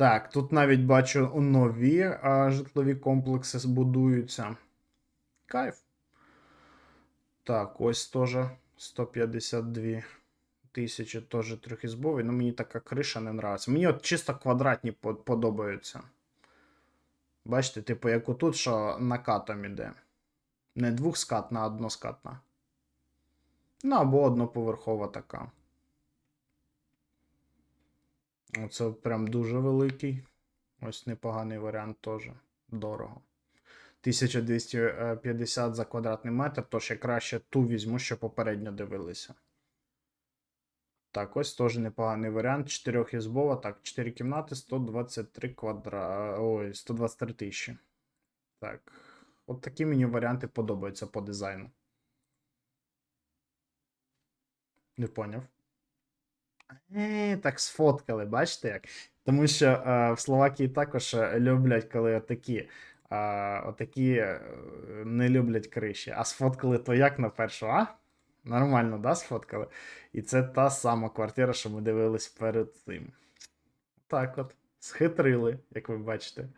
Так, тут навіть бачу нові а, житлові комплекси збудуються. Кайф. Так, ось теж 152 тисячі, теж трьохізбовий. Ну, мені така криша не нравиться. Мені от чисто квадратні подобаються. Бачите, типу, як отут, що накатом іде. Не двохскатна, а односкатна. Ну, або одноповерхова така. Оце прям дуже великий. Ось непоганий варіант теж. Дорого. 1250 за квадратний метр, тож я краще ту візьму, що попередньо дивилися. Так, ось теж непоганий варіант. Чотирьохізбова, так, 4 кімнати, 123 квадра... Ой, 123 тисячі. Так. От такі мені варіанти подобаються по дизайну. Не поняв. Е, так сфоткали, бачите як? Тому що е, в Словакії також е, люблять, коли отакі, е, отакі е, не люблять криші. А сфоткали то як на першу, а? Нормально, да, сфоткали? І це та сама квартира, що ми дивились перед цим. Так от. Схитрили, як ви бачите.